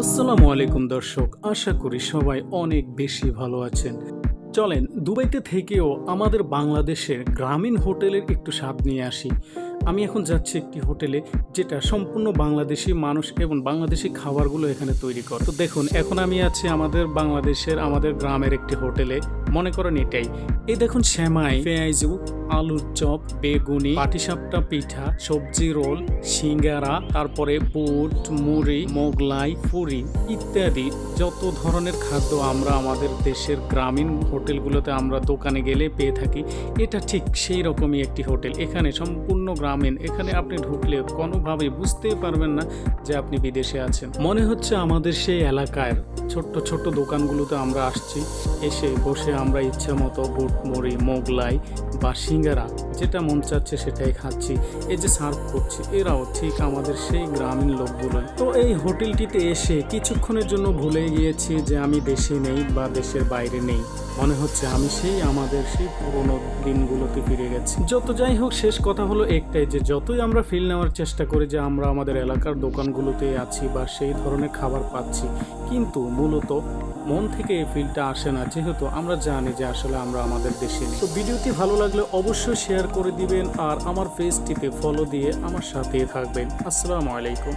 আসসালামু আলাইকুম দর্শক, আশা করি সবাই অনেক বেশি ভালো আছেন। চলেন দুবাইতে থেকেও আমাদের বাংলাদেশের গ্রামীণ হোটেলের একটু স্বাদ নিয়ে আসি। আমি এখন যাচ্ছি একটি হোটেলে যেটা সম্পূর্ণ বাংলাদেশি মানুষ এবং বাংলাদেশি খাবারগুলো এখানে তৈরি করে। তো দেখুন, এখন আমি আছি আমাদের বাংলাদেশের, আমাদের গ্রামের একটি হোটেলে। মনে করেন এটাই। এই দেখুন শ্যামাই পেঁয়াজু, আলুর চপ, বেগুনি, পাটিসাপটা পিঠা, সবজি রোল, সিঙ্গারা, তারপরে বুট, মুড়ি, মোগলাই, পুরি ইত্যাদি যত ধরনের খাদ্য আমরা আমাদের দেশের গ্রামীণ হোটেলগুলোতে আমরা দোকানে গেলে পেয়ে থাকি, এটা ঠিক সেই রকমই একটি হোটেল। এখানে সম্পূর্ণ গ্রামীণ। এখানে আপনি ঢুকলে কোনোভাবে বুঝতেই পারবেন না যে আপনি বিদেশে আছেন। মনে হচ্ছে আমাদের সেই এলাকার ছোট্ট ছোট্ট দোকানগুলোতে আমরা আসছি। এসে বসে আমরা ইচ্ছা মতো বুট, মুড়ি, মোগলাই বা সিঙ্গারা যেটা মন চাচ্ছে সেটাই খাচ্ছি। এই যে সার্ভ করছি, এরাও ঠিক আমাদের সেই গ্রামীণ লোকগুলোই। তো এই হোটেলটিতে এসে কিছুক্ষণের জন্য ভুলে গিয়েছি যে আমি দেশে নেই বা দেশের বাইরে নেই। মনে হচ্ছে আমি সেই আমাদের সেই পুরোনো দিনগুলোতে ফিরে গেছি। যত যাই হোক, শেষ কথা হলো একটাই যে যতই আমরা ফিল নেওয়ার চেষ্টা করি যে আমরা আমাদের এলাকার দোকানগুলোতে আছি বা সেই ধরনের খাবার পাচ্ছি, কিন্তু মূলত মন থেকে এই ফিলটা আসে না, যেহেতু আমরা জানি যে আসলে আমরা আমাদের দেশে তো ভিডিওটি ভালো লাগলে অবশ্যই শেয়ার করে দিবেন আর আমার পেজটিতে ফলো দিয়ে আমার সাথে থাকবেন। আসসালামু আলাইকুম।